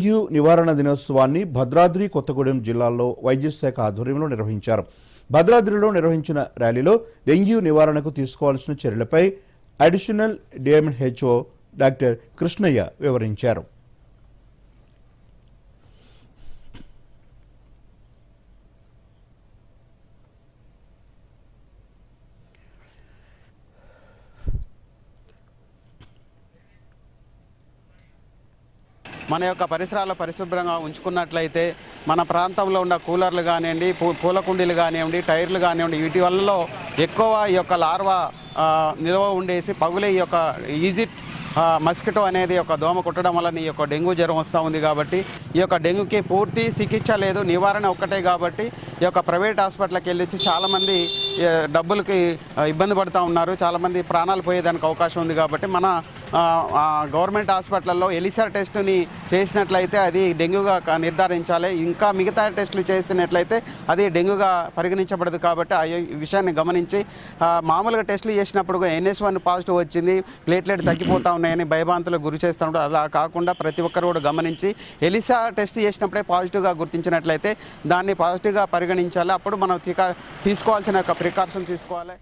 Dengue నివారణ దినోత్సవాన్ని భద్రాద్రి కొత్తగూడెం జిల్లాల్లో వైద్యశాఖ ఆధ్వర్యంలో నిర్వహించారు. భద్రాద్రిలో నిర్వహించిన ర్యాలీలో డెంగ్యూ నివారణకు తీసుకోవాల్సిన చర్యలపై అడిషనల్ డిఎంహెచ్ఓ డాక్టర్ కృష్ణయ్య వివరించారు. మన యొక్క పరిసరాలు పరిశుభ్రంగా ఉంచుకున్నట్లయితే మన ప్రాంతంలో ఉన్న కూలర్లు కానివ్వండి పూ- పూల కుండీలు కానివ్వండి టైర్లు కానివ్వండి వీటి వల్ల ఎక్కువ ఈ యొక్క లార్వా నిల్వ ఉండేసి పగులే ఈ యొక్క ఈజీ మస్కిటో అనేది ఒక దోమ కుట్టడం వల్ల ఈ యొక్క డెంగ్యూ జ్వరం వస్తూ ఉంది కాబట్టి ఈ యొక్క డెంగ్యూకి పూర్తి చికిత్స లేదు నివారణ ఒక్కటే కాబట్టి ఈ యొక్క ప్రైవేట్ హాస్పిటల్కి వెళ్ళి చాలామంది డబ్బులకి ఇబ్బంది పడుతూ ఉన్నారు. చాలామంది ప్రాణాలు పోయేదానికి అవకాశం ఉంది కాబట్టి మన గవర్నమెంట్ హాస్పిటల్లో ఎలిసా టెస్ట్ని చేసినట్లయితే అది డెంగ్యూగా నిర్ధారించాలి. ఇంకా మిగతా టెస్టులు చేసినట్లయితే అది డెంగ్యూగా పరిగణించబడదు కాబట్టి ఆ విషయాన్ని గమనించి మామూలుగా టెస్టులు చేసినప్పుడు ఎన్ఎస్ వన్ పాజిటివ్ వచ్చింది ప్లేట్లెట్ తగ్గిపోతా ఉన్నాయని భయభాంతులు గురి చేస్తున్నప్పుడు అలా కాకుండా ప్రతి ఒక్కరు కూడా గమనించి ఎలిసా టెస్ట్ చేసినప్పుడే పాజిటివ్గా గుర్తించినట్లయితే దాన్ని పాజిటివ్గా పరిగణించాలి. అప్పుడు మనం తీసుకోవాల్సిన యొక్క ప్రికాషన్ తీసుకోవాలి.